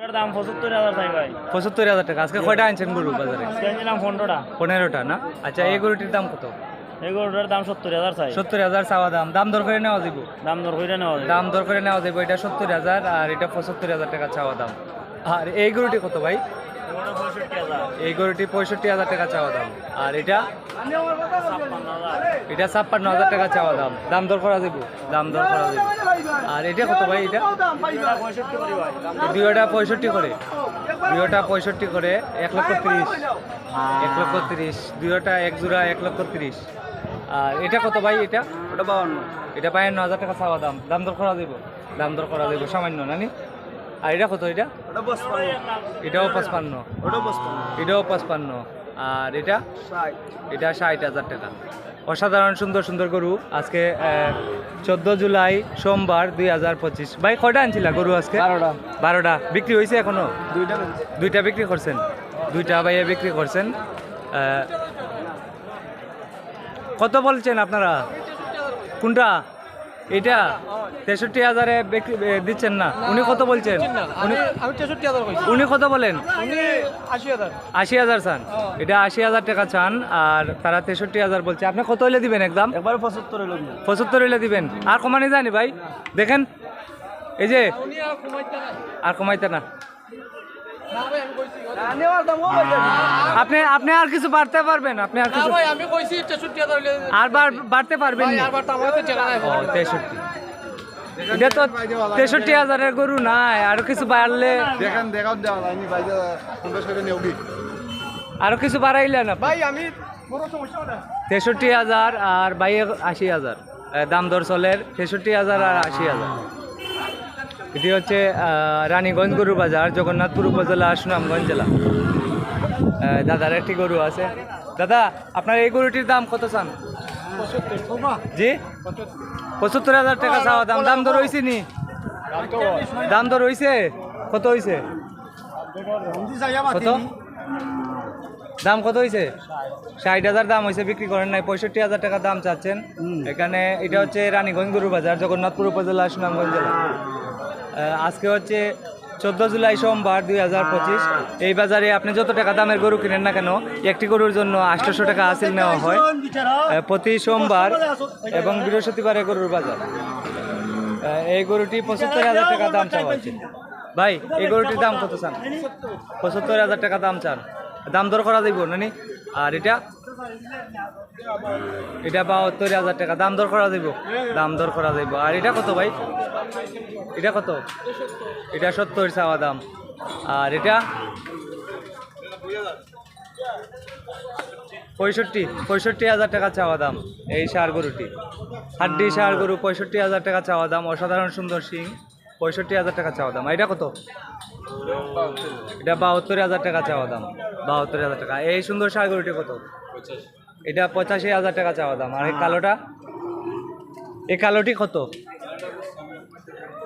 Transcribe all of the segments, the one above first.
দাম পঁচাত্তর হাজার চাই ভাই। পঁচাত্তর হাজার টাকা। আজকে কয়টা আনছেন গরু বাজারে? পনেরোটা। পনেরোটা না? আচ্ছা এই গরুটির দাম কত? এই গরুটার দাম সত্তর হাজার চাই সত্তর হাজার চাওয়া দাম। দাম দর করে নেওয়া যাব দাম দর করে নেওয়া দাম দর করে নেওয়া যাব এটা সত্তর হাজার আর এটা পঁচাত্তর হাজার টাকা চাওয়া দাম। আর এই গরুটি কত ভাই? এই গরুটি পঁয়ষট্টি হাজার টাকা চাওয়া দাম। আর এটা? এটা ছাপ্পান্ন হাজার টাকা চাওয়া দাম। দাম দর করা যাব দাম দর করা যাব আর এটা কত ভাই এটা? দুইটা পঁয়ষট্টি করে। দুইটা পঁয়ষট্টি করে এক লক্ষ তিরিশ। এক লক্ষ তিরিশ। দুইটা এক জোড়া এক লক্ষ তিরিশ। আর এটা কত ভাই এটা? ওটা বাউন্ন। এটা বায়ান্ন হাজার টাকা চাওয়া দাম। দাম দর করা যাব দাম দর করা যাব সামান্য নানি আর এটা কত এটা? এটাও পঁচপান্ন। এটাও পঁচপান্ন। আর এটা এটা ষাট হাজার টাকা। অসাধারণ সুন্দর সুন্দর গরু। আজকে চোদ্দ জুলাই সোমবার দুই হাজার পঁচিশ। ভাই কয়টা আনছিলা গরু আজকে? বারোটা। বারোটা। বিক্রি হয়েছে এখনও? দুইটা দুইটা বিক্রি করছেন? দুইটা ভাইয়া বিক্রি করছেন। কত বলছেন আপনারা? কোনটা? এটা তেষট্টি হাজারে দিচ্ছেন না। উনি কত বলছেন? উনি কত বলেন? আশি হাজার। চান। এটা আশি হাজার টাকা চান আর তারা তেষট্টি হাজার বলছে। আপনি কত হলে দিবেন একদম? একবার পঁচাত্তর পঁচাত্তর হলে দিবেন। আর কমানি জানি ভাই? দেখেন এই যে আর কমাইতে না। আপনি আপনি আর কিছু বাড়তে পারবেন আপনি আর কিছু আমি কইছি তেষট্টি হাজার হইলে আর বার- বাড়তে পারবেন না? আবার তো আমার তো জায়গা নাই ও, তেষট্টি। এটা তো তেষট্টি হাজারের গরু নাই আরও কিছু বাড়লে দেখান আরও কিছু বাড়াইলে না ভাই আমি বড় সমস্যা না তেষট্টি হাজার আর বাইয়ে আশি হাজার। দাম দর চলের তেষট্টি হাজার আর আশি হাজার। এটি হচ্ছে রানীগঞ্জ গরু বাজার জগন্নাথপুর উপজেলা সুনামগঞ্জ জেলা। দাদার একটি গরু আছে। দাদা আপনার এই গরুটির দাম কত চান? জি? পঁচাত্তর হাজার টাকা চাওয়া। দাম দাম দর হয়েছে নি? দাম দর হয়েছে কত হয়েছে কত? দাম কত হয়েছে ষাট হাজার দাম হয়েছে বিক্রি করেন নাই। পঁয়ষট্টি হাজার টাকা দাম চাচ্ছেন। এখানে এটা হচ্ছে রানীগঞ্জ গরু বাজার জগন্নাথপুর উপজেলা সুনামগঞ্জ জেলা। আজকে হচ্ছে চোদ্দ জুলাই সোমবার দুই হাজার পঁচিশ। এই বাজারে আপনি যত টাকা দামের গরু কিনেন না কেন, একটি গরুর জন্য আটশোশো টাকা হাসিল নেওয়া হয়। প্রতি সোমবার এবং বৃহস্পতিবারে গরুর বাজার। এই গরুটি পঁচাত্তর হাজার টাকা দাম চাওয়া হচ্ছে ভাই, এই গরুটির দাম কত চান? পঁচাত্তর হাজার টাকা দাম চান। দাম দর করা যাইব, নানি? আর এটা এটা বাহাত্তর হাজার টাকা। দাম দর করা যাইব? দাম দর করা যাইব। আর এটা কত ভাই? এটা কত? এটা সত্তর চাওয়া দাম। আর এটা? পঁয়ষট্টি। পঁয়ষট্টি হাজার টাকা চাওয়া দাম এই সার গরুটি। হাড্ডি সার গরু পঁয়ষট্টি হাজার টাকা চাওয়া দাম। অসাধারণ সুন্দর সিং পঁয়ষট্টি হাজার টাকা চাওয়া দাম। এটা কত? এটা বাহাত্তর হাজার টাকা চাওয়া দাম। বাহাত্তর হাজার টাকা। এই সুন্দর সার গরুটি কত? এটা পঁচাশি হাজার টাকা চাওয়া দাম। আর এই কালোটা? এই কালোটি কত?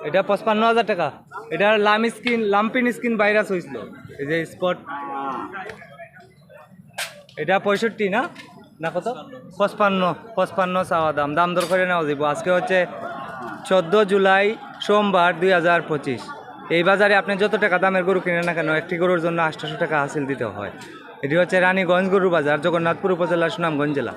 এটা পঁচপান্ন হাজার টাকা। এটা লাম স্কিন লাম্পিন স্কিন ভাইরাস হয়েছিল। এই যে স্পট। এটা পঁয়ষট্টি না? না কত? পঁচপান্ন পঁচপান্ন চাওয়া দাম। দাম দর করে নেওয়া যাব আজকে হচ্ছে চোদ্দ জুলাই সোমবার দুই হাজার পঁচিশ। এই বাজারে আপনি যত টাকা দামের গরু কিনেন না কেন একটি গরুর জন্য আটশোশো টাকা হাসিল দিতে হয়। এটি হচ্ছে রানীগঞ্জ গরু বাজার জগন্নাথপুর উপজেলা সুনামগঞ্জ জেলা।